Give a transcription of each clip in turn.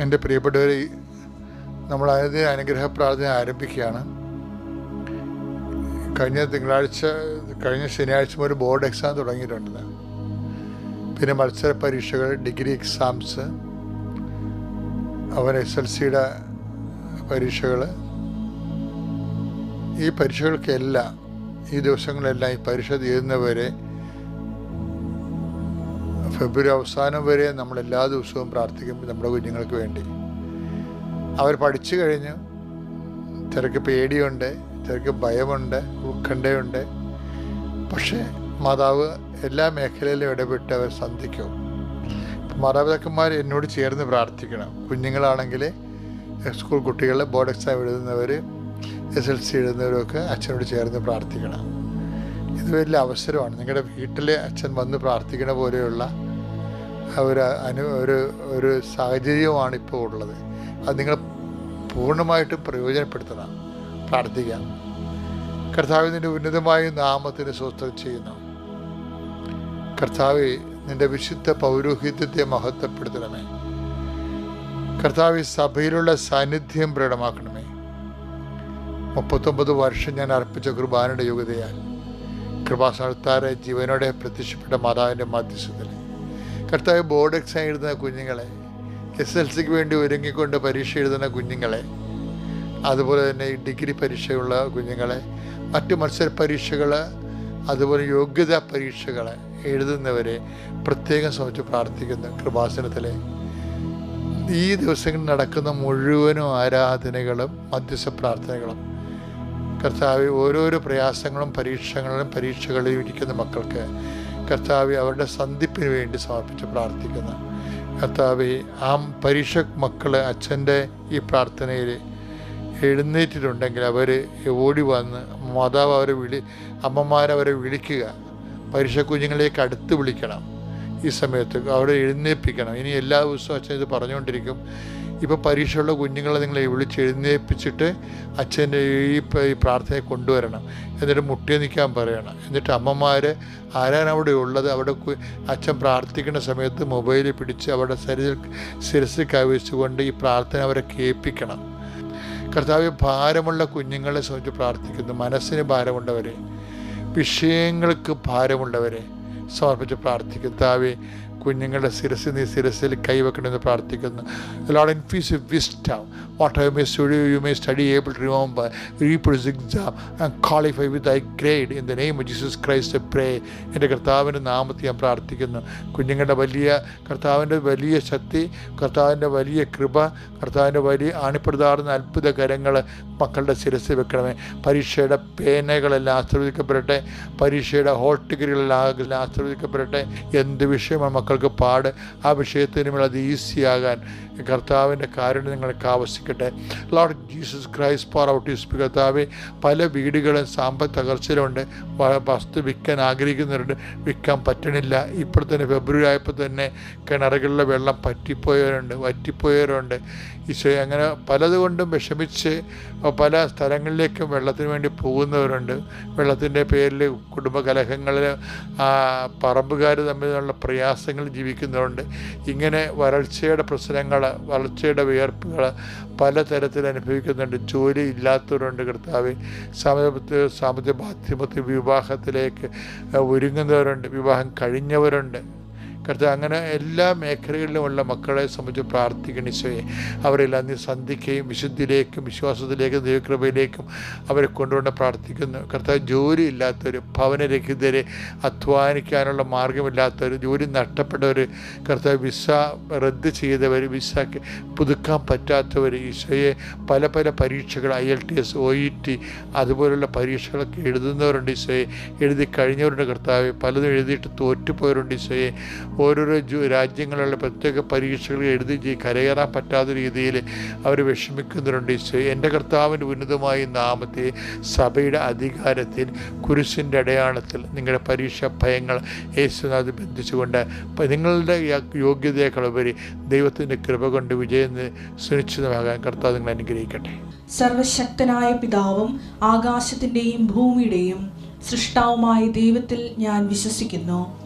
എന്റെ പ്രിയപ്പെട്ടവർ നമ്മൾ ആദ്യത്തെ അനുഗ്രഹ പ്രാർത്ഥന ആരംഭിക്കുകയാണ്. കഴിഞ്ഞ തിങ്കളാഴ്ച കഴിഞ്ഞ ശനിയാഴ്ച ഒരു ബോർഡ് എക്സാം തുടങ്ങിയിട്ടുണ്ട്. പിന്നെ മത്സര പരീക്ഷകൾ ഡിഗ്രി എക്സാംസ് അവർ എസ് എൽ സിയുടെ പരീക്ഷകൾ. ഈ പരീക്ഷകൾക്കെല്ലാം ഈ ദിവസങ്ങളെല്ലാം ഈ പരീക്ഷ തീരുന്നവരെ ഫെബ്രുവരി അവസാനം വരെ നമ്മൾ എല്ലാ ദിവസവും പ്രാർത്ഥിക്കും നമ്മുടെ കുഞ്ഞുങ്ങൾക്ക് വേണ്ടി. അവർ പഠിച്ചു കഴിഞ്ഞു. ചിലർക്ക് പേടിയുണ്ട് ചിലർക്ക് ഭയമുണ്ട് ഉത്കണ്ഠയുണ്ട്. പക്ഷേ മാതാവ് എല്ലാ മേഖലയിലും ഇടപെട്ട് അവർ സന്ധിക്കും. മാതാപിതാക്കന്മാർ എന്നോട് ചേർന്ന് പ്രാർത്ഥിക്കണം. കുഞ്ഞുങ്ങളാണെങ്കിൽ സ്കൂൾ കുട്ടികൾ ബോർഡ് എക്സാം എഴുതുന്നവർ എസ് എൽ സി എഴുതുന്നവരൊക്കെ അച്ഛനോട് ചേർന്ന് പ്രാർത്ഥിക്കണം. ഇത് വലിയ അവസരമാണ്. നിങ്ങളുടെ വീട്ടിലെ അച്ഛൻ വന്ന് പ്രാർത്ഥിക്കണ പോലെയുള്ള ഒരു അനു ഒരു ഒരു സാഹചര്യവുമാണ് ഇപ്പോൾ ഉള്ളത്. അത് നിങ്ങൾ പൂർണമായിട്ടും പ്രയോജനപ്പെടുത്തണം. പ്രാർത്ഥിക്കാം. കർത്താവ് നിന്റെ ഉന്നതമായ നാമത്തിന് സ്വസ്ഥം ചെയ്യുന്നു. കർത്താവ് നിന്റെ വിശുദ്ധ പൗരോഹിത്യത്തെ മഹത്വപ്പെടുത്തണമേ. കർത്താവ് സഭയിലുള്ള സാന്നിധ്യം പ്രകടമാക്കണമേ. മുപ്പത്തൊമ്പത് വർഷം ഞാൻ അർപ്പിച്ച കുർബാനയുടെ യോഗ്യതയാൽ കൃപാസ്ഥാനത്താരെ ജീവനോടെ പ്രത്യക്ഷപ്പെട്ട മാതാവിന്റെ മധ്യസ്ഥത്തിൽ കർത്താവ് ബോർഡ് എക്സാം എഴുതുന്ന കുഞ്ഞുങ്ങളെ എസ് എൽ സിക്ക് വേണ്ടി ഒരുങ്ങിക്കൊണ്ട് പരീക്ഷ എഴുതുന്ന കുഞ്ഞുങ്ങളെ അതുപോലെ തന്നെ ഡിഗ്രി പരീക്ഷയുള്ള കുഞ്ഞുങ്ങളെ മറ്റ് മത്സര പരീക്ഷകൾ അതുപോലെ യോഗ്യതാ പരീക്ഷകൾ എഴുതുന്നവരെ പ്രത്യേകം ശ്രമിച്ച് പ്രാർത്ഥിക്കുന്നു കൃപാസനത്തിലെ. ഈ ദിവസങ്ങളിൽ നടക്കുന്ന മുഴുവനും ആരാധനകളും മധ്യസ്ഥ പ്രാർത്ഥനകളും കർത്താവ് ഓരോരോ പ്രയാസങ്ങളും പരീക്ഷകളും പരീക്ഷകളിലും ഇരിക്കുന്ന മക്കൾക്ക് കർത്താവ് അവരുടെ സന്ധിപ്പിന് വേണ്ടി സമർപ്പിച്ച് പ്രാർത്ഥിക്കുന്നു. കർത്താവ് ആ പരീക്ഷ മക്കൾ അച്ഛന്റെ ഈ പ്രാർത്ഥനയിൽ എഴുന്നേറ്റിട്ടുണ്ടെങ്കിൽ അവർ ഓടി വന്ന് മാതാവ് അവരെ വിളി അമ്മമാരവരെ വിളിക്കുക. പരീക്ഷ കുഞ്ഞുങ്ങളിലേക്ക് അടുത്ത് വിളിക്കണം. ഈ സമയത്ത് അവരെ എഴുന്നേൽപ്പിക്കണം. ഇനി എല്ലാ ദിവസവും അച്ഛൻ ഇത് പറഞ്ഞുകൊണ്ടിരിക്കും. ഇപ്പോൾ പരീക്ഷയുള്ള കുഞ്ഞുങ്ങളെ നിങ്ങളെ വിളിച്ച് എഴുന്നേൽപ്പിച്ചിട്ട് അച്ഛന്റെ ഈ പ്രാർത്ഥനയെ കൊണ്ടുവരണം. എന്നിട്ട് മുട്ടിയെ നിൽക്കാൻ പറയണം. എന്നിട്ട് അമ്മമാർ ആരാണ് അവിടെ ഉള്ളത്? അവിടെ അച്ഛൻ പ്രാർത്ഥിക്കുന്ന സമയത്ത് മൊബൈൽ പിടിച്ച് അവിടെ ശരീര ശിരസിൽ കവിച്ചുകൊണ്ട് ഈ പ്രാർത്ഥന അവരെ കേൾപ്പിക്കണം. കർത്താവ് ഭാരമുള്ള കുഞ്ഞുങ്ങളെ സംബന്ധിച്ച് പ്രാർത്ഥിക്കുന്നു. മനസ്സിന് ഭാരമുള്ളവരെ വിഷയങ്ങൾക്ക് ഭാരമുള്ളവരെ സമർപ്പിച്ച് പ്രാർത്ഥിക്കും. കർത്താവെ കുഞ്ഞുങ്ങളുടെ ശിരസിൽ നീ ശിരസിൽ കൈവെക്കണമെന്ന് പ്രാർത്ഥിക്കുന്നു. Lord infuse wisdom what have may study you may study able to remember reproduce exam and qualify with high grade in the name Jesus Christ pray എന്റെ കർത്താവിന്റെ നാമത്തിൽ ഞാൻ പ്രാർത്ഥിക്കുന്നു. കുഞ്ഞുങ്ങളുടെ വലിയ കർത്താവിന്റെ വലിയ ശക്തി കർത്താവിന്റെ വലിയ കൃപ കർത്താവിന്റെ വലിയ അണിപ്പെടുത്താറുന്ന അത്ഭുത കരങ്ങൾ മക്കളുടെ ശിരസിൽ വെക്കണമേ. പരീക്ഷയുടെ പേനകളെല്ലാം ആശ്രവദിക്കപ്പെടട്ടെ പരീക്ഷയുടെ ഹോൾ ടിക്കറ്റുകളെല്ലാം ആശ്രവദിക്കപ്പെടട്ടെ എന്ത് വിഷയമാണ് മക്കൾക്ക് പാട് ആ വിഷയത്തിന് മേൽ അത് ഈസിയാകാൻ കർത്താവിന്റെ കാരുണ്യം നിങ്ങൾക്ക് ആവശ്യിക്കട്ടെ Lord Jesus Christ pour out yours കർത്താവ് പല വീടുകളും സാമ്പത്ത് തകർച്ചയിലുണ്ട്. വസ്തു വിൽക്കാൻ ആഗ്രഹിക്കുന്നവരുണ്ട്. വിൽക്കാൻ പറ്റണില്ല. ഇപ്പോൾ തന്നെ ഫെബ്രുവരി ആയപ്പോൾ തന്നെ കിണറുകളിലെ വെള്ളം പറ്റിപ്പോയവരുണ്ട് വറ്റിപ്പോയവരുണ്ട്. ഈശോ അങ്ങനെ പലതുകൊണ്ടും വിഷമിച്ച് പല സ്ഥലങ്ങളിലേക്കും വെള്ളത്തിന് വേണ്ടി പോകുന്നവരുണ്ട്. വെള്ളത്തിന്റെ പേരിൽ കുടുംബകലഹങ്ങളിൽ പറമ്പുകാർ തമ്മിലുള്ള പ്രയാസങ്ങൾ ജീവിക്കുന്നവരുണ്ട്. ഇങ്ങനെ വരൾച്ചയുടെ പ്രശ്നങ്ങൾ വരൾച്ചയുടെ വിയർപ്പുകൾ പലതരത്തിൽ അനുഭവിക്കുന്നുണ്ട്. ജോലി ഇല്ലാത്തവരുണ്ട് കർത്താവ്. സാമ്പത്തിക സാമ്പത്തിക മാധ്യമത്തിൽ വിവാഹത്തിലേക്ക് ഒരുങ്ങുന്നവരുണ്ട്. വിവാഹം കഴിഞ്ഞവരുണ്ട്. കർത്താവ് അങ്ങനെ എല്ലാ മേഖലകളിലുമുള്ള മക്കളെ സംബന്ധിച്ച് പ്രാർത്ഥിക്കണം ഈശോയെ. അവരെല്ലാം നീ സന്ധിക്കുകയും വിശുദ്ധിയിലേക്കും വിശ്വാസത്തിലേക്കും ദൈവകൃപയിലേക്കും അവരെ കൊണ്ടുകൊണ്ട് പ്രാർത്ഥിക്കുന്നു. കർത്താവ് ജോലി ഇല്ലാത്തവർ ഭവനരഹിതരെ അധ്വാനിക്കാനുള്ള മാർഗമില്ലാത്തവർ ജോലി നഷ്ടപ്പെട്ടവർ കർത്താവ് വിസ റദ്ദ് ചെയ്തവർ വിസ പുതുക്കാൻ പറ്റാത്തവർ ഈശോയെ പല പല പരീക്ഷകൾ I L T S O E T അതുപോലുള്ള പരീക്ഷകളൊക്കെ എഴുതുന്നവരുണ്ട് ഈശോയെ. എഴുതി കഴിഞ്ഞവരുണ്ട് കർത്താവ്. പലതും എഴുതിയിട്ട് തോറ്റുപോയവരുണ്ട് ഈശോയെ. ഓരോരോ രാജ്യങ്ങളിലുള്ള പ്രത്യേക പരീക്ഷകൾ എഴുതി കരകയറാൻ പറ്റാത്ത രീതിയിൽ അവർ വിഷമിക്കുന്നവരുണ്ട് ഈശോ എന്റെ കർത്താവിന്റെ ഉന്നതമായ നാമത്തെ സഭയുടെ അധികാരത്തിൽ കുരിശിന്റെ അടയാളത്തിൽ നിങ്ങളുടെ പരീക്ഷ ഭയങ്ങൾ യേശുനാഥ് ബന്ധിച്ചുകൊണ്ട് നിങ്ങളുടെ യോഗ്യതയെക്കളുപരി ദൈവത്തിന്റെ കൃപ കൊണ്ട് വിജയം സുനിശ്ചിതമാകാൻ കർത്താവ് നിങ്ങൾ അനുഗ്രഹിക്കട്ടെ. സർവശക്തനായ പിതാവും ആകാശത്തിന്റെയും ഭൂമിയുടെയും സൃഷ്ടാവുമായ ദൈവത്തിൽ ഞാൻ വിശ്വസിക്കുന്നു.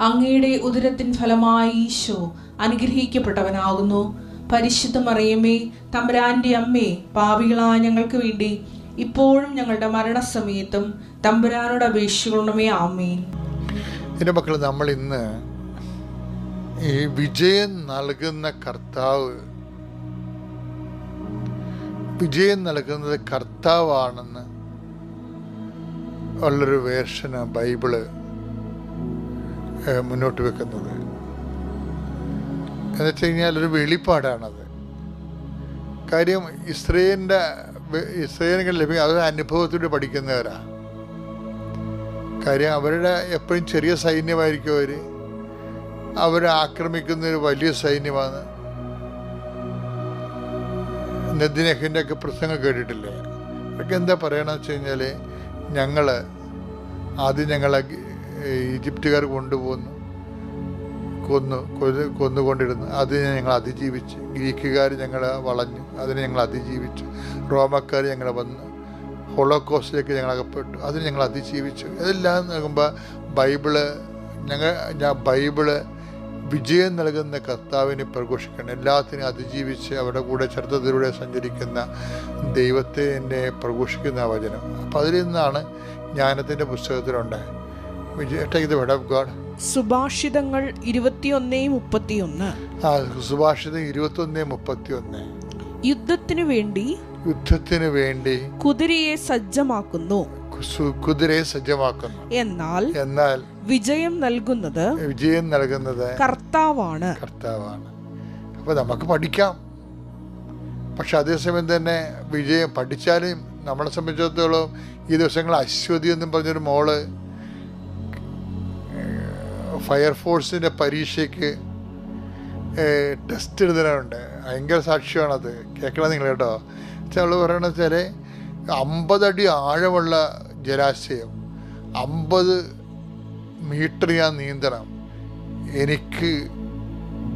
അങ്ങയുടെ ഉദരത്തിൻ ഫലമായി ഈശോ അനുഗ്രഹിക്കപ്പെട്ടവനാകുന്നു. പരിശുദ്ധ മറിയമ്മേ തമ്പുരാന്റെ അമ്മേ പാപികളായ ഞങ്ങൾക്ക് വേണ്ടി ഇപ്പോഴും ഞങ്ങളുടെ മരണസമയത്തും തമ്പുരാനോട് അപേക്ഷിക്കണമേ ആമേൻ. എന്റെ മക്കൾ നമ്മൾ ഇന്ന് ഈ വിജയം നൽകുന്ന കർത്താവ് വിജയം നൽകുന്നത് കർത്താവാണെന്ന് ഉള്ളൊരു വേർഷന് ബൈബിൾ മുന്നോട്ട് വെക്കുന്നത്. എന്ന് വെച്ച് കഴിഞ്ഞാൽ ഒരു വെളിപ്പാടാണത്. കാര്യം ഇസ്രയേലിന്റെ ഇസ്രയേലിന് ലഭിക്കുക അത് അനുഭവത്തിലൂടെ പഠിക്കുന്നവരാണ് കാര്യം അവരുടെ എപ്പോഴും ചെറിയ സൈന്യമായിരിക്കും അവർ അവരെ ആക്രമിക്കുന്ന ഒരു വലിയ സൈന്യമാണ്. നദിനഹിന്റെ ഒക്കെ പ്രസംഗം കേട്ടിട്ടില്ലേ? അതൊക്കെ എന്താ പറയണമെന്ന് വെച്ച് കഴിഞ്ഞാൽ ഞങ്ങൾ ആദ്യം ഞങ്ങളെ ഈജിപ്തുകാർ കൊണ്ടുപോകുന്നു കൊന്നു കൊന്നു കൊന്നുകൊണ്ടിരുന്നു. അതിനെ ഞങ്ങൾ അതിജീവിച്ച്. ഗ്രീക്കുകാർ ഞങ്ങളെ വളഞ്ഞു. അതിനെ ഞങ്ങൾ അതിജീവിച്ചു. റോമക്കാർ ഞങ്ങളെ വന്നു. ഹോളോകോസ്റ്റിലേക്ക് ഞങ്ങൾ അകപ്പെട്ടു അതിന് ഞങ്ങൾ അതിജീവിച്ചു. ഇതെല്ലാം നോക്കുമ്പോൾ ബൈബിൾ ഞങ്ങൾ ഞാൻ ബൈബിൾ വിജയം നൽകുന്ന കർത്താവിനെ പ്രഘോഷിക്കണം. എല്ലാത്തിനും അതിജീവിച്ച് അവരുടെ കൂടെ ചെറുത്തതിലൂടെ സഞ്ചരിക്കുന്ന ദൈവത്തെ എന്നെ പ്രഘോഷിക്കുന്ന വചനം. അപ്പം അതിൽ നിന്നാണ് ജ്ഞാനത്തിന്റെ പുസ്തകത്തിലുണ്ട് സുഭാഷിതങ്ങൾ ഇരുപത്തിയൊന്നേ മുപ്പത്തിയൊന്ന്. സുഭാഷിതം ഇരുപത്തൊന്ന് മുപ്പത്തി യുദ്ധത്തിനു വേണ്ടി യുദ്ധത്തിനു വേണ്ടി കുതിരയെ സജ്ജമാക്കുന്നു. കുതിരയെ സജ്ജമാക്കുന്നു. എന്നാൽ എന്നാൽ വിജയം നൽകുന്നത് വിജയം നൽകുന്നത് കർത്താവാണ്. കർത്താവാണ്. അപ്പോൾ നമുക്ക് പഠിക്കാം. പക്ഷെ അതേസമയം തന്നെ വിജയം പഠിച്ചാലും നമ്മളെ സംബന്ധിച്ചിടത്തോളം ഈ ദിവസങ്ങൾ അശ്വതി എന്നും പറഞ്ഞൊരു മോൾ ഫയർഫോഴ്സിന്റെ പരീക്ഷയ്ക്ക് ടെസ്റ്റ് എഴുതാനുണ്ട്. ഭയങ്കര സാക്ഷ്യമാണത്. കേൾക്കണം നിങ്ങൾ കേട്ടോ? അവൾ പറയണത് വെച്ചാൽ അമ്പതടി ആഴമുള്ള ജലാശയം അമ്പത് മീറ്റർ ഞാൻ നീന്തണം. എനിക്ക്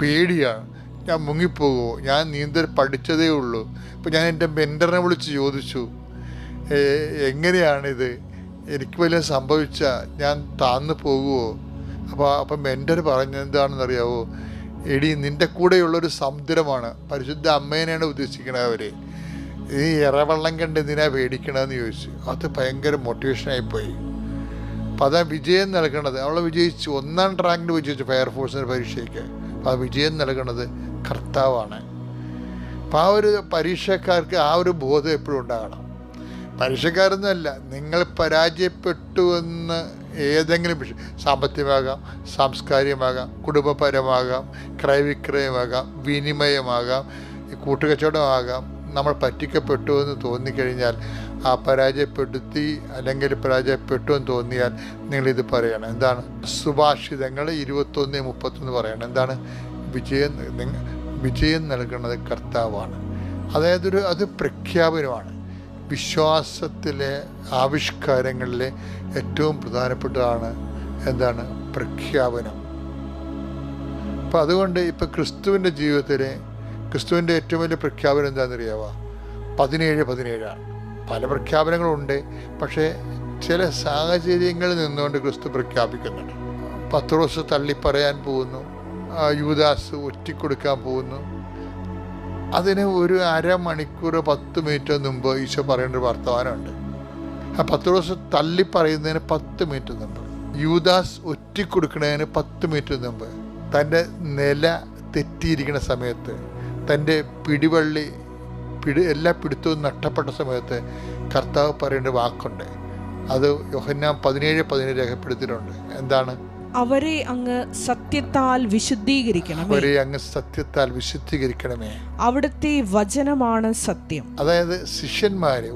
പേടിയാണ് ഞാൻ മുങ്ങിപ്പോകുമോ ഞാൻ നീന്തൽ പഠിച്ചതേ ഉള്ളൂ. ഇപ്പം ഞാൻ എന്റെ മെന്ററിനെ വിളിച്ച് ചോദിച്ചു. "ഏ, എങ്ങനെയാണിത്? എനിക്ക് വല്ല സംഭവിച്ചാൽ ഞാൻ താന്നു പോകുമോ അപ്പോൾ അപ്പം മെന്റർ പറഞ്ഞത് എന്താണെന്നറിയാവോ എടി നിന്റെ കൂടെയുള്ളൊരു സമുദ്രമാണ് പരിശുദ്ധ അമ്മേനെയാണ് ഉദ്ദേശിക്കുന്നത് അവർ ഈ ഇറവെള്ളം കണ്ട് എന്തിനാ പേടിക്കണമെന്ന് ചോദിച്ചു. അത് ഭയങ്കര മോട്ടിവേഷനായിപ്പോയി അപ്പോൾ അതാ വിജയം നൽകണത്. അവൾ വിജയിച്ചു. ഒന്നാം റാങ്കിൽ വിജയിച്ചു ഫയർഫോഴ്സിന്റെ പരീക്ഷയ്ക്ക്. അപ്പോൾ ആ വിജയം നൽകണത് കർത്താവാണ്. അപ്പോൾ ആ ഒരു പരീക്ഷക്കാർക്ക് ആ ഒരു ബോധം എപ്പോഴും ഉണ്ടാകണം. പരീക്ഷക്കാരൊന്നുമല്ല. നിങ്ങൾ പരാജയപ്പെട്ടു എന്ന് ഏതെങ്കിലും വിഷയം സാമ്പത്തികമാകാം സാംസ്കാരികമാകാം കുടുംബപരമാകാം ക്രയവിക്രയമാകാം വിനിമയമാകാം കൂട്ടുകച്ചവടമാകാം. നമ്മൾ പറ്റിക്കപ്പെട്ടു എന്ന് തോന്നിക്കഴിഞ്ഞാൽ ആ പരാജയപ്പെടുത്തി അല്ലെങ്കിൽ പരാജയപ്പെട്ടു എന്ന് തോന്നിയാൽ നിങ്ങളിത് പറയണം. എന്താണ്? സുഭാഷിതങ്ങൾ ഇരുപത്തൊന്ന് മുപ്പത്തൊന്ന് പറയണം. എന്താണ്? വിജയം വിജയം നൽകുന്നത് കർത്താവാണ്. അതായത് ഒരു അത് പ്രഖ്യാപനമാണ്. വിശ്വാസത്തിലെ ആവിഷ്കാരങ്ങളിലെ ഏറ്റവും പ്രധാനപ്പെട്ടതാണ് എന്താണ്? പ്രഖ്യാപനം. അപ്പം അതുകൊണ്ട് ഇപ്പം ക്രിസ്തുവിന്റെ ജീവിതത്തിൽ ക്രിസ്തുവിന്റെ ഏറ്റവും വലിയ പ്രഖ്യാപനം എന്താണെന്നറിയാവുക പതിനേഴ് പതിനേഴാണ്. പല പ്രഖ്യാപനങ്ങളുണ്ട്. പക്ഷേ ചില സാഹചര്യങ്ങളിൽ നിന്നുകൊണ്ട് ക്രിസ്തു പ്രഖ്യാപിക്കുന്നുണ്ട്. പത്രോസ് തള്ളിപ്പറയാൻ പോകുന്നു. യുവദാസ് ഒറ്റിക്കൊടുക്കാൻ പോകുന്നു. അതിന് ഒരു അരമണിക്കൂർ പത്ത് മിനിറ്റ് മുമ്പ് ഈശോ പറയേണ്ട ഒരു വർത്തമാനമുണ്ട്. ആ പത്ത് ദിവസം തള്ളി പറയുന്നതിന് പത്ത് മിനിറ്റ് മുമ്പ് യൂദാസ് ഒറ്റിക്കൊടുക്കുന്നതിന് പത്ത് മിനിറ്റ് മുമ്പ് തന്റെ നില തെറ്റിയിരിക്കുന്ന സമയത്ത് തന്റെ പിടിവള്ളി പിടി എല്ലാ പിടുത്തവും നഷ്ടപ്പെട്ട സമയത്ത് കർത്താവ് പറയേണ്ട വാക്കുണ്ട്. അത് യോഹന്നാൻ പതിനേഴ് പതിനേഴ് രേഖപ്പെടുത്തിയിട്ടുണ്ട്. എന്താണ്? അവരെ അങ്ങ് സത്യത്താൽ വിശുദ്ധീകരിക്കണം അവരെ അങ്ങ് സത്യത്താൽ വിശുദ്ധീകരിക്കണമേ. അവിടുത്തെ വചനമാണ് സത്യം. അതായത് ശിഷ്യന്മാര്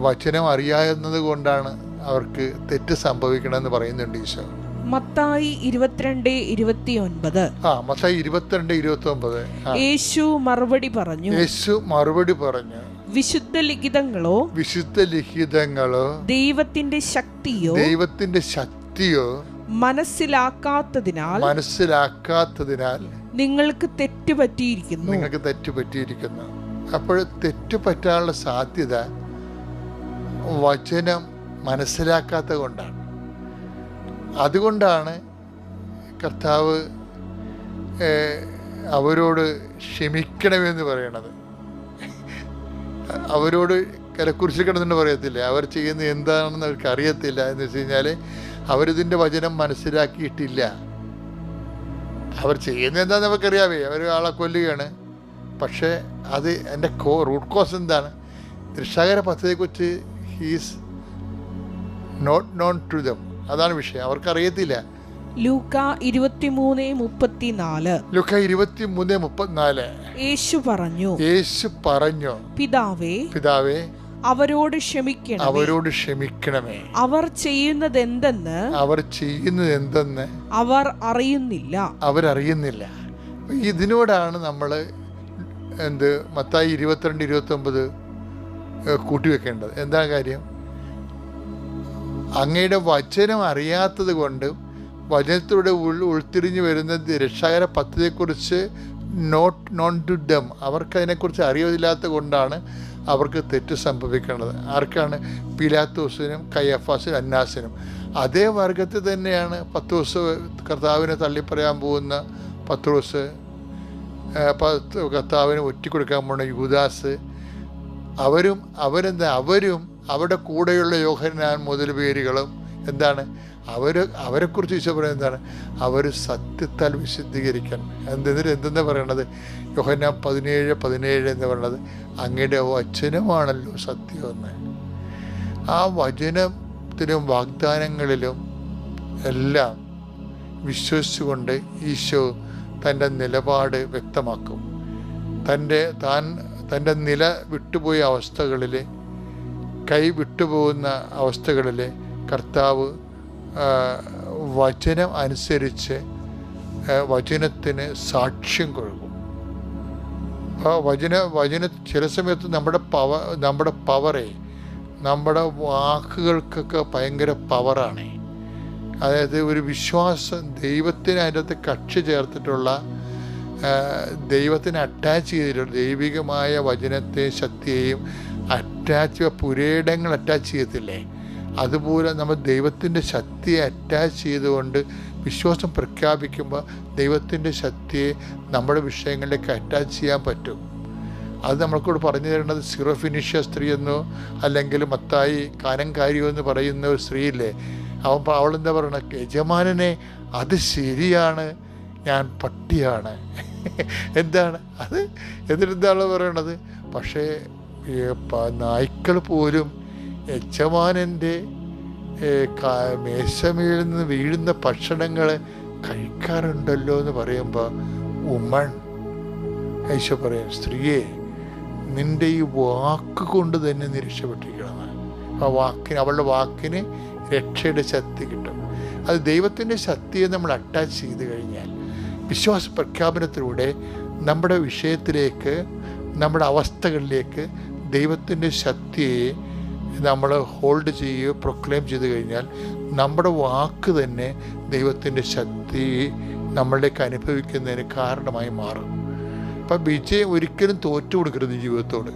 വചനം അറിയാവുന്നത് കൊണ്ടാണ് അവർക്ക് തെറ്റ് സംഭവിക്കണമെന്ന് പറയുന്നുണ്ട് ഈശോ. മത്തായി ഇരുപത്തിരണ്ട് ഇരുപത്തിയൊൻപത്. ആ മത്തായി ഇരുപത്തിരണ്ട് ഇരുപത്തി ഒമ്പത് യേശു മറുപടി പറഞ്ഞു. യേശു മറുപടി പറഞ്ഞു. വിശുദ്ധ ലിഖിതങ്ങളോ വിശുദ്ധ ലിഖിതങ്ങളോ ദൈവത്തിന്റെ ശക്തിയോ ദൈവത്തിന്റെ ശക്തിയോ മനസ്സിലാക്കാത്തതിനാൽ മനസ്സിലാക്കാത്തതിനാൽ നിങ്ങൾക്ക് തെറ്റുപറ്റിയിരിക്കുന്നു. നിങ്ങൾക്ക് തെറ്റുപറ്റിയിരിക്കുന്നു. അപ്പോൾ തെറ്റുപറ്റാനുള്ള സാധ്യത വചനം മനസ്സിലാക്കാത്തത് കൊണ്ടാണ്. അതുകൊണ്ടാണ് കർത്താവ് അവരോട് ക്ഷമിക്കണമെന്ന് പറയണത്. അവരോട് കരക്കുറിച്ച് കിടന്നിട്ട് പറയത്തില്ല? അവർ ചെയ്യുന്ന എന്താണെന്ന് അവർക്ക് അറിയത്തില്ല എന്ന് വെച്ച് കഴിഞ്ഞാൽ അവരിതിന്റെ വചനം മനസ്സിലാക്കിയിട്ടില്ല. അവർ ചെയ്യുന്നത് എന്താണെന്ന് അവർക്കറിയാവേ അവർ ആളെ കൊല്ലുകയാണ്. പക്ഷേ അത് എന്റെ കോ റൂട്ട് കോസ് എന്താണ്? രക്ഷാകര പദ്ധതിയെക്കുറിച്ച് he's not known to them അതാണ് വിഷയം. അവർക്കറിയത്തില്ല. ലൂക്ക ഇരുപത്തിമൂന്ന് മുപ്പത്തിനാല്. ലുക്ക ഇരുപത്തി മുപ്പത്തിനാല്. യേശു പറഞ്ഞു യേശു പറഞ്ഞു പിതാവേ പിതാവേ അവരോട് ക്ഷമിക്കണം അവരോട് ക്ഷമിക്കണമേ. അവർ ചെയ്യുന്നത് എന്തെന്ന് അവർ ചെയ്യുന്നത് എന്തെന്ന് അവർ അറിയുന്നില്ല. അവരറിയുന്നില്ല. ഇതിനോടാണ് നമ്മൾ എന്ത് മത്തായി ഇരുപത്തിരണ്ട് ഇരുപത്തൊമ്പത് കൂട്ടിവെക്കേണ്ടത്. എന്താ കാര്യം? അങ്ങയുടെ വചനം അറിയാത്തത് കൊണ്ട് വചനത്തിലൂടെ ഉൾ ഉൾത്തിരിഞ്ഞു വരുന്ന രക്ഷാകര പദ്ധതിയെക്കുറിച്ച് നോട്ട് നോൺ ടു ഡം. അവർക്ക് അതിനെക്കുറിച്ച് അറിവില്ലാത്തത് കൊണ്ടാണ് അവർക്ക് തെറ്റ് സംഭവിക്കുന്നത് ആർക്കാണ്? പിലാത്തോസിനും കയ്യഫാസിനും അന്നാസിനും. അതേ വർഗത്തിൽ തന്നെയാണ് പത്തോസ് കർത്താവിനെ തള്ളിപ്പറയാൻ പോകുന്ന പത്രോസ് പത്ത് കർത്താവിന് ഒറ്റിക്കൊടുക്കാൻ പോകുന്ന യൂദാസ്. അവരും അവരെന്താ? അവരും അവരുടെ കൂടെയുള്ള യോഹന്നാൻ മുതൽ പേരുകളും എന്താണ്? അവർ അവരെക്കുറിച്ച് ഈശോ പറയുന്നത് എന്താണ്? അവർ സത്യത്താൽ വിശുദ്ധീകരിക്കണം എന്തെന്നിട്ട് എന്തെന്നാ പറയണത്? യോഹന്നാൻ പതിനേഴ് പതിനേഴ് എന്ന് പറയണത് അങ്ങയുടെ വചനമാണല്ലോ സത്യമെന്ന് ആ വചനത്തിലും വാഗ്ദാനങ്ങളിലും എല്ലാം വിശ്വസിച്ചുകൊണ്ട് ഈശോ തന്റെ നിലപാട് വ്യക്തമാക്കും. തന്റെ താൻ തന്റെ നില വിട്ടുപോയ അവസ്ഥകളിൽ കൈ വിട്ടുപോകുന്ന അവസ്ഥകളിൽ കർത്താവ് വചനം അനുസരിച്ച് വചനത്തിന് സാക്ഷ്യം കൊടുക്കും ആ വചന വചന ചില സമയത്ത് നമ്മുടെ പവ നമ്മുടെ പവറേ നമ്മുടെ വാക്കുകൾക്കൊക്കെ ഭയങ്കര പവറാണ്. അതായത് ഒരു വിശ്വാസം ദൈവത്തിന് അതിന്റെ അകത്ത് കക്ഷി ചേർത്തിട്ടുള്ള ദൈവത്തിന് അറ്റാച്ച് ചെയ്തിട്ടുള്ള ദൈവികമായ വചനത്തെ ശക്തിയെയും അറ്റാച്ച് പുരയിടങ്ങൾ അറ്റാച്ച് ചെയ്യത്തില്ലേ? അതുപോലെ നമ്മൾ ദൈവത്തിന്റെ ശക്തിയെ അറ്റാച്ച് ചെയ്തുകൊണ്ട് വിശ്വാസം പ്രഖ്യാപിക്കുമ്പോൾ ദൈവത്തിന്റെ ശക്തിയെ നമ്മുടെ വിഷയങ്ങളിലേക്ക് അറ്റാച്ച് ചെയ്യാൻ പറ്റും. അത് നമ്മൾക്കോട് പറഞ്ഞു തരേണ്ടത് സിറോഫിനിഷ്യ സ്ത്രീ എന്നോ അല്ലെങ്കിൽ മത്തായി കാനംകാരിയോ എന്ന് പറയുന്ന ഒരു സ്ത്രീയില്ലേ? അവൻ എന്താ പറയണത് യജമാനനെ അത് ശരിയാണ് ഞാൻ പട്ടിയാണ്. എന്താണ്? അത് എന്നിട്ടെന്താണ് പറയണത്? പക്ഷേ നായ്ക്കൾ പോലും യജമാനന്റെ മേശമേൽ നിന്ന് വീഴുന്ന ഭക്ഷണങ്ങൾ കഴിക്കാറുണ്ടല്ലോ എന്ന് പറയുമ്പോൾ ഉമ്മൺ ഐശ പറയും സ്ത്രീയെ നിന്റെ ഈ വാക്ക് കൊണ്ട് തന്നെ നീ രക്ഷപ്പെട്ടിരിക്കണം ആ വാക്കിന് അവളുടെ വാക്കിന് രക്ഷയുടെ ശക്തി കിട്ടും. അത് ദൈവത്തിന്റെ ശക്തിയെ നമ്മൾ അറ്റാച്ച് ചെയ്ത് കഴിഞ്ഞാൽ വിശ്വാസ പ്രഖ്യാപനത്തിലൂടെ നമ്മുടെ വിഷയത്തിലേക്ക് നമ്മുടെ അവസ്ഥകളിലേക്ക് ദൈവത്തിന്റെ ശക്തിയെ നമ്മൾ ഹോൾഡ് ചെയ്യുകയോ പ്രൊക്ലെയിം ചെയ്ത് കഴിഞ്ഞാൽ നമ്മുടെ വാക്ക് തന്നെ ദൈവത്തിന്റെ ശക്തി നമ്മളിലേക്ക് അനുഭവിക്കുന്നതിന് കാരണമായി മാറും. അപ്പം വിജയം ഒരിക്കലും തോറ്റു കൊടുക്കരുത് ജീവിതത്തോട്.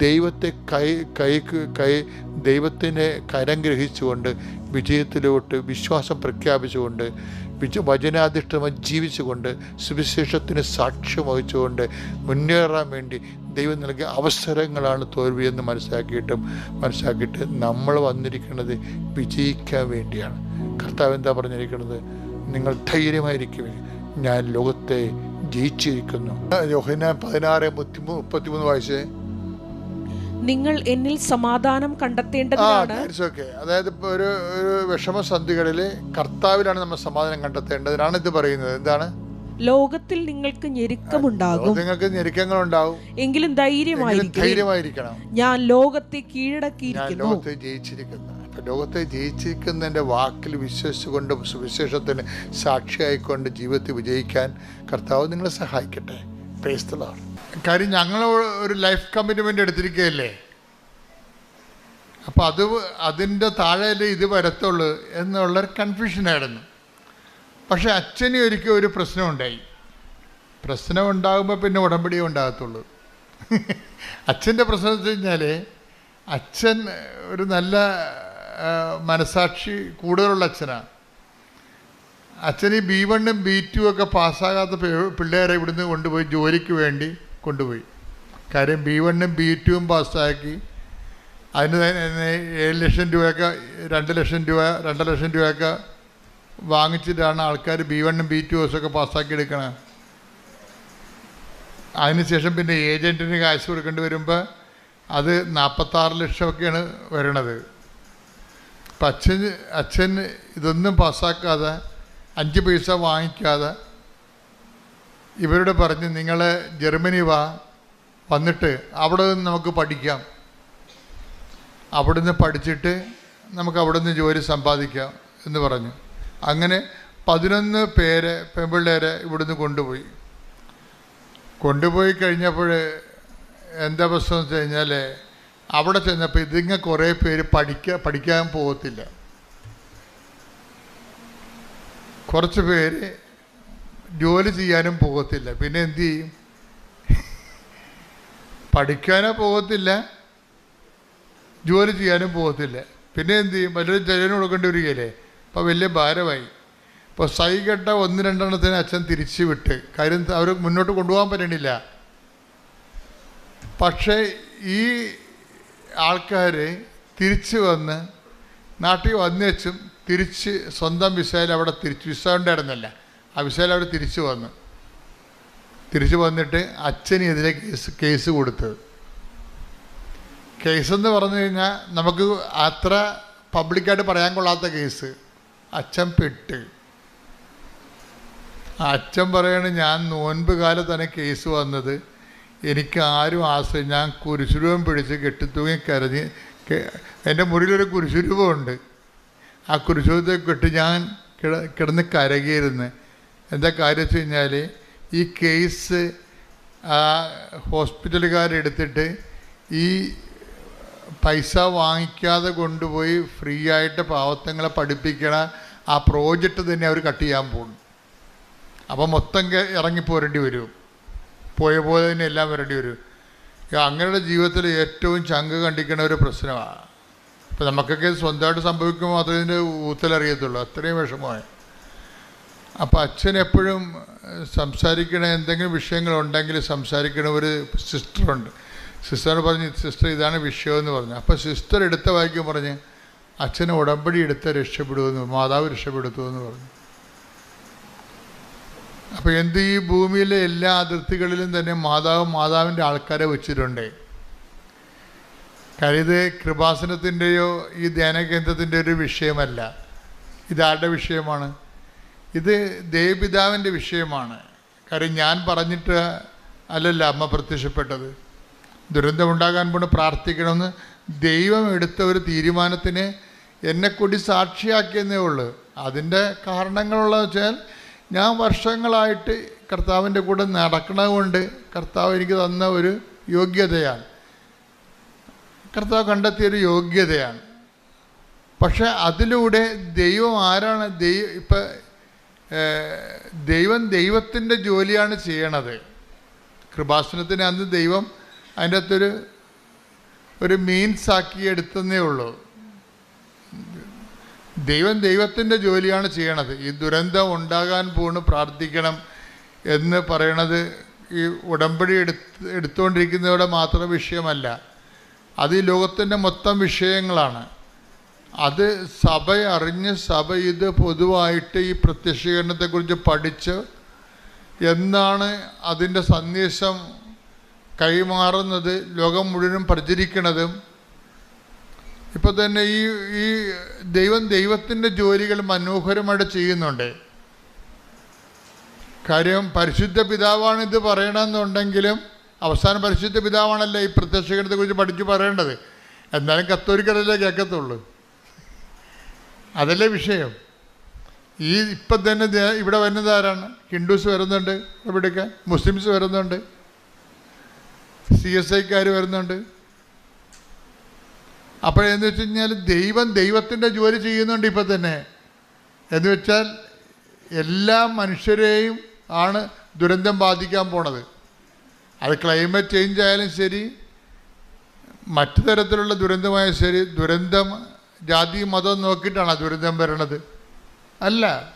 ദൈവത്തെ കൈ കൈ കൈ ദൈവത്തിനെ കരം ഗ്രഹിച്ചുകൊണ്ട് വിജയത്തിലോട്ട് വിശ്വാസം പ്രഖ്യാപിച്ചുകൊണ്ട് വിജ വചനാധിഷ്ഠമായി ജീവിച്ചുകൊണ്ട് സുവിശേഷത്തിന് സാക്ഷ്യം വഹിച്ചുകൊണ്ട് മുന്നേറാൻ വേണ്ടി ദൈവം നൽകിയ അവസരങ്ങളാണ് തോൽവിയെന്ന് മനസ്സിലാക്കിയിട്ടും മനസ്സിലാക്കിയിട്ട് നമ്മൾ വന്നിരിക്കുന്നത് വിജയിക്കാൻ വേണ്ടിയാണ്. കർത്താവ് എന്താ പറഞ്ഞിരിക്കുന്നത്? നിങ്ങൾ ധൈര്യമായിരിക്കുമേ ഞാൻ ലോകത്തെ ജയിച്ചിരിക്കുന്നു. യോഹന പതിനാറ് മുപ്പത്തി മുപ്പത്തിമൂന്ന് വായിച്ചേ. നിങ്ങൾ എന്നിൽ സമാധാനം കണ്ടെത്തേണ്ടതിനാണ്. അതായത് ഒരു ഒരു വിഷമസന്ധികളിൽ കർത്താവിലാണ് നമ്മൾ സമാധാനം കണ്ടെത്തേണ്ടതിനാണ് ഇത് പറയുന്നത്. എന്താണ്? ലോകത്തിൽ നിങ്ങൾക്ക് ഞെരുക്കമുണ്ടാകും. നിങ്ങൾക്ക് ഞെരുക്കങ്ങളുണ്ടാവും എങ്കിലും എങ്കിലും ധൈര്യമായിരിക്കും ധൈര്യമായിരിക്കണം. ഞാൻ ലോകത്തെ കീഴടക്കിയിരിക്കുന്നു. ലോകത്തെ ജയിച്ചിരിക്കുന്നു. ലോകത്തെ ജയിച്ചിരിക്കുന്നതിന്റെ വാക്കിൽ വിശ്വസിച്ചുകൊണ്ട് സുവിശേഷത്തിന് സാക്ഷിയായിക്കൊണ്ട് ജീവിതത്തിൽ വിജയിക്കാൻ കർത്താവ് നിങ്ങളെ സഹായിക്കട്ടെ. പേസ്തലാണ് കാര്യം ഞങ്ങൾ ഒരു ലൈഫ് കമ്മിറ്റ്മെന്റ് എടുത്തിരിക്കുകയല്ലേ? അപ്പോൾ അത് അതിന്റെ താഴെയല്ലേ ഇത് വരത്തുള്ളൂ എന്നുള്ളൊരു കൺഫ്യൂഷനായിരുന്നു പക്ഷെ അച്ഛന് ഒരിക്കൽ ഒരു പ്രശ്നമുണ്ടായി. പ്രശ്നം ഉണ്ടാകുമ്പോൾ പിന്നെ ഉടമ്പടിയേ ഉണ്ടാകത്തുള്ളൂ. അച്ഛന്റെ പ്രശ്നം വെച്ച് കഴിഞ്ഞാൽ അച്ഛൻ ഒരു നല്ല മനസാക്ഷി കൂടുതലുള്ള അച്ഛനാണ്. അച്ഛൻ ഈ ബി വണ്ണും ബി ടു ഒക്കെ പാസ്സാകാത്ത പിള്ളേരെ ഇവിടുന്ന് കൊണ്ടുപോയി ജോലിക്ക് വേണ്ടി കൊണ്ടുപോയി. കാര്യം ബി വണ്ണും ബി ടുവും പാസ്സാക്കി. അതിന് തന്നെ ഏഴ് ലക്ഷം രൂപയൊക്കെ രണ്ട് ലക്ഷം രൂപ രണ്ടര ലക്ഷം രൂപയൊക്കെ വാങ്ങിച്ചിട്ടാണ് ആൾക്കാർ ബി വണ്ണും ബി ടു ഒക്കെ പാസ്സാക്കി എടുക്കണത് അതിനുശേഷം പിന്നെ ഏജന്റിന് കാശ് കൊടുക്കേണ്ടി വരുമ്പോൾ അത് നാൽപ്പത്താറ് ലക്ഷമൊക്കെയാണ് വരണത്. അപ്പം അച്ഛൻ അച്ഛൻ ഇതൊന്നും പാസ്സാക്കാതെ അഞ്ച് പൈസ വാങ്ങിക്കാതെ ഇവരോട് പറഞ്ഞ് നിങ്ങൾ ജർമ്മനി വാ വന്നിട്ട് അവിടെ നിന്ന് നമുക്ക് പഠിക്കാം. അവിടുന്ന് പഠിച്ചിട്ട് നമുക്ക് അവിടുന്ന് ജോലി സമ്പാദിക്കാം എന്ന് പറഞ്ഞു. അങ്ങനെ പതിനൊന്ന് പേരെ പെൺപിള്ളേരെ ഇവിടുന്ന് കൊണ്ടുപോയി. കൊണ്ടുപോയി കഴിഞ്ഞപ്പോൾ എന്താ പ്രശ്നം വെച്ച് കഴിഞ്ഞാൽ അവിടെ ചെന്നപ്പോൾ ഇതിങ്ങ കുറേ പേര് പഠിക്ക പഠിക്കാൻ പോകത്തില്ല. കുറച്ച് പേര് ജോലി ചെയ്യാനും പോകത്തില്ല. പിന്നെ എന്തു ചെയ്യും? പഠിക്കാനോ പോകത്തില്ല. ജോലി ചെയ്യാനും പോകത്തില്ല. പിന്നെ എന്ത് ചെയ്യും? വലിയൊരു ജലന് കൊടുക്കേണ്ടി വരികയല്ലേ? അപ്പോൾ വലിയ ഭാരമായി. ഇപ്പോൾ സൈകെട്ട ഒന്ന് രണ്ടെണ്ണത്തിന് അച്ഛൻ തിരിച്ചു വിട്ട്. കാര്യം അവർ മുന്നോട്ട് കൊണ്ടുപോകാൻ പറ്റണില്ല. പക്ഷേ ഈ ആൾക്കാർ തിരിച്ചു വന്ന് നാട്ടിൽ വന്നേച്ചും തിരിച്ച് സ്വന്തം വിസയിൽ അവിടെ തിരിച്ച്. വിസ ഉണ്ടായിരുന്നല്ല വിസയിൽ അവിടെ തിരിച്ചു വന്ന്. തിരിച്ചു വന്നിട്ട് അച്ഛനെതിരെ കേസ് കേസ് കൊടുത്തത്. കേസെന്ന് പറഞ്ഞു കഴിഞ്ഞാൽ നമുക്ക് അത്ര പബ്ലിക്കായിട്ട് പറയാൻ കൊള്ളാത്ത കേസ്. അച്ഛൻ പെട്ട്. അച്ഛൻ പറയണ ഞാൻ നോൻപ് കാലം തന്നെ കേസ് വന്നത്. എനിക്ക് ആരും ആശ്രയം ഞാൻ കുരിശുരൂപം പിടിച്ച് കെട്ടിത്തൂങ്ങി കരഞ്ഞ് എന്റെ മുറിയിലൊരു കുരിശുരൂപമുണ്ട്. ആ കുരിശുരൂപത്തെ കെട്ടി ഞാൻ കിട കിടന്ന് കരകിയിരുന്ന് എന്താ കാര്യം വെച്ച് കഴിഞ്ഞാൽ ഈ കേസ് ആ ഹോസ്പിറ്റലുകാരെടുത്തിട്ട് ഈ പൈസ വാങ്ങിക്കാതെ കൊണ്ടുപോയി ഫ്രീ ആയിട്ട് പാവത്തങ്ങളെ പഠിപ്പിക്കണ ആ പ്രോജക്റ്റ് തന്നെ അവർ കട്ട് ചെയ്യാൻ പോകും അപ്പോൾ മൊത്തം ഇറങ്ങിപ്പോരേണ്ടി വരും. പോയ പോലെ തന്നെ എല്ലാം വരേണ്ടി വരും. അങ്ങനെയുള്ള ജീവിതത്തിൽ ഏറ്റവും ചങ്ക് കണ്ടിക്കുന്ന ഒരു പ്രശ്നമാണ് ഇപ്പം നമുക്കൊക്കെ സ്വന്തമായിട്ട് സംഭവിക്കുമ്പോൾ മാത്രമേ ഇതിന്റെ ഊത്തലറിയത്തുള്ളൂ അത്രയും വിഷമമായി. അപ്പോൾ അച്ഛൻ എപ്പോഴും സംസാരിക്കണ എന്തെങ്കിലും വിഷയങ്ങളുണ്ടെങ്കിൽ സംസാരിക്കണ ഒരു സിസ്റ്ററുണ്ട്. സിസ്റ്റർ പറഞ്ഞ് സിസ്റ്റർ ഇതാണ് വിഷയമെന്ന് പറഞ്ഞു. അപ്പോൾ സിസ്റ്റർ എടുത്ത വായിക്കും പറഞ്ഞ് അച്ഛനെ ഉടമ്പടി എടുത്ത് രക്ഷപ്പെടുമെന്ന് മാതാവ് രക്ഷപ്പെടുത്തു എന്ന് പറഞ്ഞു. അപ്പോൾ എന്ത് ഈ ഭൂമിയിലെ എല്ലാ അതിർത്തികളിലും തന്നെ മാതാവ് മാതാവിന്റെ ആൾക്കാരെ വെച്ചിട്ടുണ്ട്. കാര്യം ഇത് കൃപാസനത്തിന്റെയോ ഈ ധ്യാനകേന്ദ്രത്തിന്റെ ഒരു വിഷയമല്ല. ഇതാരുടെ വിഷയമാണ്? ഇത് ദേവപിതാവിന്റെ വിഷയമാണ്. കാര്യം ഞാൻ പറഞ്ഞിട്ട് അല്ലല്ല അമ്മ പ്രത്യക്ഷപ്പെട്ടത്. ദുരന്തമുണ്ടാകാൻ പോണ് പ്രാർത്ഥിക്കണമെന്ന് ദൈവം എടുത്ത ഒരു തീരുമാനത്തിന് എന്നെ കൂടി സാക്ഷിയാക്കിയെന്നേ ഉള്ളൂ. അതിന്റെ കാരണങ്ങളുള്ളത് വെച്ചാൽ ഞാൻ വർഷങ്ങളായിട്ട് കർത്താവിന്റെ കൂടെ നടക്കണമുണ്ട് കർത്താവ് എനിക്ക് തന്ന ഒരു യോഗ്യതയാണ്. കർത്താവ് കണ്ടെത്തിയൊരു യോഗ്യതയാണ്. പക്ഷെ അതിലൂടെ ദൈവം ആരാണ്? ദൈവം ഇപ്പം ദൈവം ദൈവത്തിന്റെ ജോലിയാണ് ചെയ്യണത്. കൃപാസനത്തിന് അന്ന് ദൈവം അതിന്റെ അകത്തൊരു ഒരു മീൻസ് ആക്കി എടുത്തതേ ഉള്ളൂ. ദൈവം ദൈവത്തിന്റെ ജോലിയാണ് ചെയ്യണത്. ഈ ദുരന്തം ഉണ്ടാകാൻ പോണ് പ്രാർത്ഥിക്കണം എന്ന് പറയണത് ഈ ഉടമ്പടി എടുത്ത് എടുത്തുകൊണ്ടിരിക്കുന്നവരുടെ മാത്രം വിഷയമല്ല. അത് ഈ ലോകത്തിന്റെ മൊത്തം വിഷയങ്ങളാണ്. അത് സഭ അറിഞ്ഞ് സഭ ഇത് പൊതുവായിട്ട് ഈ പ്രത്യക്ഷീകരണത്തെക്കുറിച്ച് പഠിച്ച് എന്നാണ് അതിന്റെ സന്ദേശം കൈമാറുന്നത് ലോകം മുഴുവനും പ്രചരിക്കണതും. ഇപ്പം തന്നെ ഈ ഈ ദൈവം ദൈവത്തിന്റെ ജോലികൾ മനോഹരമായിട്ട് ചെയ്യുന്നുണ്ട്. കാര്യം പരിശുദ്ധ പിതാവാണ് ഇത് പറയണമെന്നുണ്ടെങ്കിലും അവസാനം പരിശുദ്ധ പിതാവാണല്ലോ ഈ പ്രത്യക്ഷീകരണത്തെക്കുറിച്ച് പഠിച്ച് പറയേണ്ടത്. എന്നാലും കത്തോലിക്കരല്ലേ കേൾക്കത്തുള്ളൂ. അതല്ലേ വിഷയം. ഈ ഇപ്പം തന്നെ ഇവിടെ വരുന്നത് ആരാണ്? ഹിന്ദുസ് വരുന്നുണ്ട് ഇവിടെയൊക്കെ മുസ്ലിംസ് വരുന്നുണ്ട് സി എസ് ഐക്കാർ വരുന്നുണ്ട്. അപ്പോഴെന്ന് വെച്ച് കഴിഞ്ഞാൽ ദൈവം ദൈവത്തിന്റെ ജോലി ചെയ്യുന്നുണ്ട് ഇപ്പം തന്നെ. എന്ന് വെച്ചാൽ എല്ലാ മനുഷ്യരെയും ആണ് ദുരന്തം ബാധിക്കാൻ പോണത്. അത് ക്ലൈമറ്റ് ചേഞ്ച് ആയാലും ശരി മറ്റു തരത്തിലുള്ള ദുരന്തമായാലും ശരി ദുരന്തം ജാതി മതം നോക്കിയിട്ടാണ് ആ ദുരന്തം വരണത്. അല്ല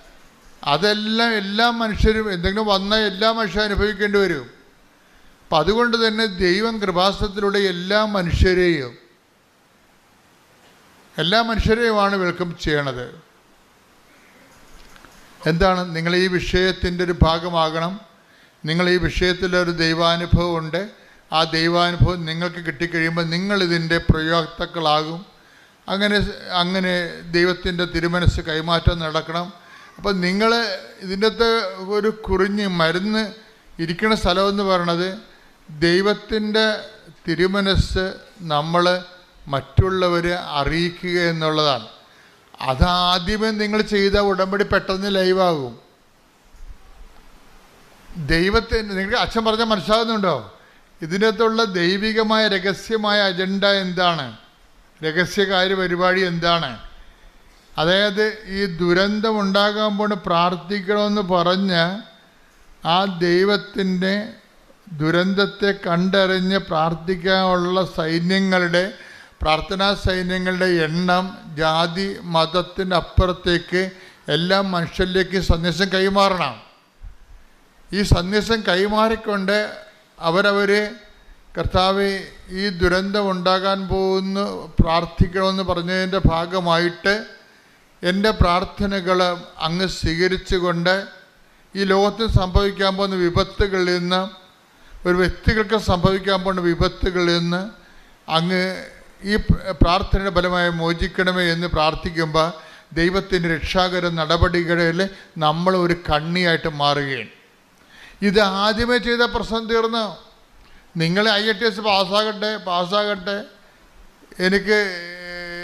അതെല്ലാം എല്ലാ മനുഷ്യരും എന്തെങ്കിലും വന്ന എല്ലാ മനുഷ്യരും അനുഭവിക്കേണ്ടി വരും. അപ്പം അതുകൊണ്ട് തന്നെ ദൈവം കൃപാസനത്തിലൂടെ എല്ലാ മനുഷ്യരെയും എല്ലാ മനുഷ്യരെയുമാണ് വെൽക്കം ചെയ്യണത്. എന്താണ്? നിങ്ങൾ ഈ വിഷയത്തിന്റെ ഒരു ഭാഗമാകണം. നിങ്ങൾ ഈ വിഷയത്തിലൊരു ദൈവാനുഭവം ഉണ്ട് ആ ദൈവാനുഭവം നിങ്ങൾക്ക് കിട്ടിക്കഴിയുമ്പോൾ നിങ്ങളിതിന്റെ പ്രയോക്താക്കളാകും. അങ്ങനെ അങ്ങനെ ദൈവത്തിന്റെ തിരുമനസ് കൈമാറ്റം നടക്കണം. അപ്പം നിങ്ങൾ ഇതിന്റെ ഒരു കുറിഞ്ഞ് മരുന്ന് ഇരിക്കുന്ന സ്ഥലമെന്ന് പറയണത് ദൈവത്തിന്റെ തിരുമനസ് നമ്മൾ മറ്റുള്ളവരെ അറിയിക്കുക എന്നുള്ളതാണ്. അതാദ്യമേ നിങ്ങൾ ചെയ്ത ഉടമ്പടി പെട്ടെന്ന് ലൈവാകും. ദൈവത്തെ നിങ്ങൾക്ക് അച്ഛൻ പറഞ്ഞാൽ മനസ്സിലാകുന്നുണ്ടോ ഇതിനകത്തുള്ള ദൈവികമായ രഹസ്യമായ അജണ്ട എന്താണ്? രഹസ്യകാര്യ പരിപാടി എന്താണ്? അതായത് ഈ ദുരന്തം ഉണ്ടാകാൻ പോണ് പ്രാർത്ഥിക്കണമെന്ന് പറഞ്ഞ് ആ ദൈവത്തിന്റെ ദുരന്തത്തെ കണ്ടറിഞ്ഞ് പ്രാർത്ഥിക്കാനുള്ള സൈന്യങ്ങളുടെ പ്രാർത്ഥനാ സൈന്യങ്ങളുടെ എണ്ണം ജാതി മതത്തിന്റെ അപ്പുറത്തേക്ക് എല്ലാ മനുഷ്യരിലേക്ക് സന്ദേശം കൈമാറണം. ഈ സന്ദേശം കൈമാറിക്കൊണ്ട് അവരവർ കർത്താവ് ഈ ദുരന്തം ഉണ്ടാകാൻ പോകുന്ന പ്രാർത്ഥിക്കണമെന്ന് പറഞ്ഞതിന്റെ ഭാഗമായിട്ട് എന്റെ പ്രാർത്ഥനകൾ അങ്ങ് സ്വീകരിച്ചുകൊണ്ട് ഈ ലോകത്തിൽ സംഭവിക്കാൻ പോകുന്ന വിപത്തുകളിൽ നിന്ന് ഒരു വ്യക്തികൾക്ക് സംഭവിക്കാൻ പോകുന്ന വിപത്തുകളിൽ നിന്ന് അങ്ങ് ഈ പ്രാർത്ഥനയുടെ ഫലമായി മോചിക്കണമേ എന്ന് പ്രാർത്ഥിക്കുമ്പോൾ ദൈവത്തിന്റെ രക്ഷാകര നടപടികളിൽ നമ്മൾ ഒരു കണ്ണിയായിട്ട് മാറുകയാണ്. ഇത് ആദ്യമേ ചെയ്ത പ്രശ്നം തീർന്നു. നിങ്ങൾ ഐ എ ടി എസ് പാസ്സാകട്ടെ പാസ്സാകട്ടെ. എനിക്ക്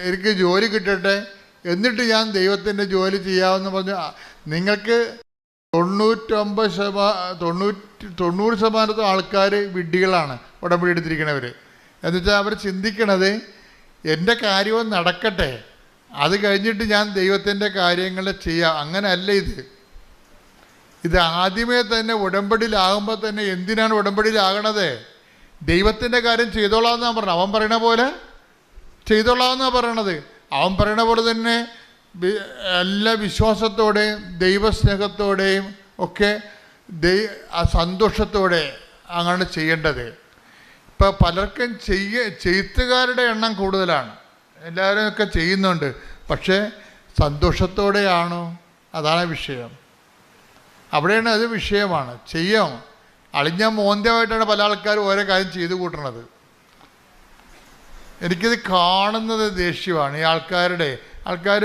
എനിക്ക് ജോലി കിട്ടട്ടെ. എന്നിട്ട് ഞാൻ ദൈവത്തിന്റെ ജോലി ചെയ്യാമെന്ന് പറഞ്ഞു നിങ്ങൾക്ക് തൊണ്ണൂറ്റൊമ്പത് ശതമാ തൊണ്ണൂറ്റി തൊണ്ണൂറ് ശതമാനത്തോ ആൾക്കാർ വിഡ്ഢികളാണ് ഉടമ്പടി എടുത്തിരിക്കണവർ എന്നുവെച്ചാൽ അവർ ചിന്തിക്കണത് എന്റെ കാര്യവും നടക്കട്ടെ. അത് കഴിഞ്ഞിട്ട് ഞാൻ ദൈവത്തിന്റെ കാര്യങ്ങൾ ചെയ്യാം. അങ്ങനെയല്ല ഇത്. ഇത് ആദ്യമേ തന്നെ ഉടമ്പടിയിലാകുമ്പോൾ തന്നെ എന്തിനാണ് ഉടമ്പടിയിലാകണത്? ദൈവത്തിന്റെ കാര്യം ചെയ്തോളാമെന്നാണ് പറഞ്ഞത്. അവൻ പറയണ പോലെ ചെയ്തോളാമെന്നാണ് പറയണത്. അവൻ പറയണ പോലെ തന്നെ എല്ലാ വിശ്വാസത്തോടെയും ദൈവസ്നേഹത്തോടെയും ഒക്കെ ദൈ സന്തോഷത്തോടെ അങ്ങനെ ചെയ്യേണ്ടത്. ഇപ്പം പലർക്കും ചെയ്യ ചെയ്ത്തുകാരുടെ എണ്ണം കൂടുതലാണ്. എല്ലാവരും ഒക്കെ ചെയ്യുന്നുണ്ട്. പക്ഷേ സന്തോഷത്തോടെയാണോ? അതാണ് വിഷയം. അവിടെയാണ് അത് വിഷയമാണ്. ചെയ്യാം അളിഞ്ഞ മോന്തമായിട്ടാണ് പല ആൾക്കാരും ഓരോ കാര്യം ചെയ്തു കൂട്ടണത്. എനിക്കിത് കാണുന്നത് ദേഷ്യമാണ്. ഈ ആൾക്കാരുടെ ആൾക്കാർ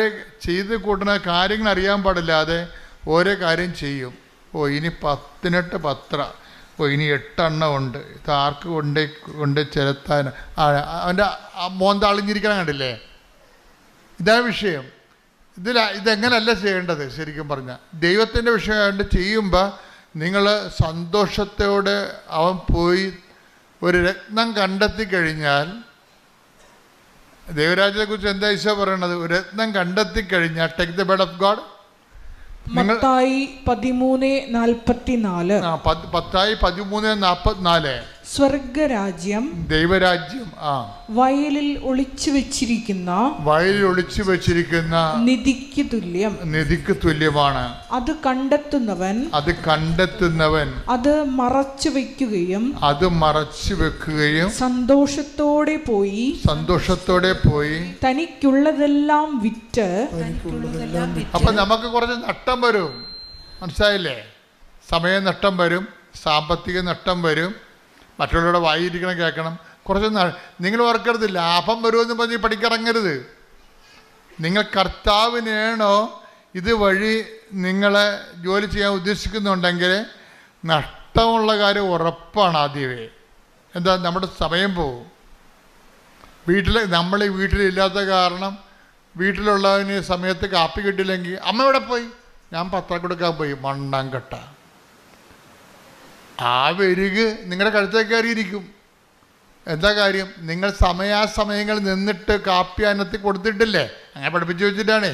ചെയ്ത് കൂട്ടുന്ന കാര്യങ്ങൾ അറിയാൻ പാടില്ലാതെ ഓരോ കാര്യം ചെയ്യും. ഓ ഇനി പത്തിനെട്ട് പത്ര. ഓ ഇനി എട്ടെണ്ണം ഉണ്ട്. ഇത് ആർക്ക് കൊണ്ട് കൊണ്ട് ചെലുത്താൻ? അവന്റെ മോന്ത അളിഞ്ഞിരിക്കണം കണ്ടില്ലേ? ഇതാ വിഷയം. ഇതിൽ ഇതെങ്ങനെയല്ല ചെയ്യേണ്ടത്? ശരിക്കും പറഞ്ഞാൽ ദൈവത്തിന്റെ വിഷയമായിട്ട് ചെയ്യുമ്പോൾ നിങ്ങൾ സന്തോഷത്തോടെ അവൻ പോയി ഒരു രത്നം കണ്ടെത്തി കഴിഞ്ഞാൽ ദേവരാജനെ കുറിച്ച് എന്താ ഈശോ പറയണത്? ഒരു രത്നം കണ്ടെത്തി കഴിഞ്ഞാൽ take the bird of God പത്തായി മത്തായി പതിമൂന്ന് നാൽപ്പത്തിനാല്. പത്തായി പതിമൂന്ന് നാൽപ്പത്തിനാല്. സ്വർഗരാജ്യം ദൈവരാജ്യം ആ. വയലിൽ ഒളിച്ചു വെച്ചിരിക്കുന്ന വയലിൽ ഒളിച്ചു വെച്ചിരിക്കുന്ന നിധിക്ക് തുല്യം. നിധിക്ക് തുല്യമാണ്. അത് കണ്ടെത്തുന്നവൻ അത് കണ്ടെത്തുന്നവൻ അത് മറച്ചു വെക്കുകയും അത് മറച്ചു വെക്കുകയും സന്തോഷത്തോടെ പോയി സന്തോഷത്തോടെ പോയി തനിക്കുള്ളതെല്ലാം വിറ്റ് അപ്പൊ നമുക്ക് കുറച്ച് നഷ്ടം വരും. മനസ്സിലായില്ലേ? സമയ നഷ്ടം വരും സാമ്പത്തിക നഷ്ടം വരും. മറ്റുള്ളവരുടെ വായിരിക്കണം കേൾക്കണം. കുറച്ച് നാൾ നിങ്ങൾ ഓർക്കരുത് ലാഭം വരുമെന്ന് പറഞ്ഞ് പഠിക്കിറങ്ങരുത്. നിങ്ങൾ കർത്താവിനേണോ ഇത് വഴി നിങ്ങളെ ജോലി ചെയ്യാൻ ഉദ്ദേശിക്കുന്നുണ്ടെങ്കിൽ നഷ്ടമുള്ള കാര്യം ഉറപ്പാണ് ആദ്യമേ. എന്താ? നമ്മുടെ സമയം പോവും വീട്ടിൽ നമ്മൾ വീട്ടിലില്ലാത്ത കാരണം വീട്ടിലുള്ളതിന് സമയത്ത് കാപ്പി കിട്ടില്ലെങ്കിൽ അമ്മ എവിടെ പോയി? ഞാൻ പത്രം കൊടുക്കാൻ പോയി. മണ്ണാങ്കട്ട. കെട്ട ആ വെരുക് നിങ്ങളുടെ കഴുത്തേ കയറിയിരിക്കും എന്താ കാര്യം? നിങ്ങൾ സമയാസമയങ്ങൾ നിന്നിട്ട് കാപ്പി അന്നത്തിൽ കൊടുത്തിട്ടില്ലേ? അങ്ങനെ പഠിപ്പിച്ചു വെച്ചിട്ടാണേ.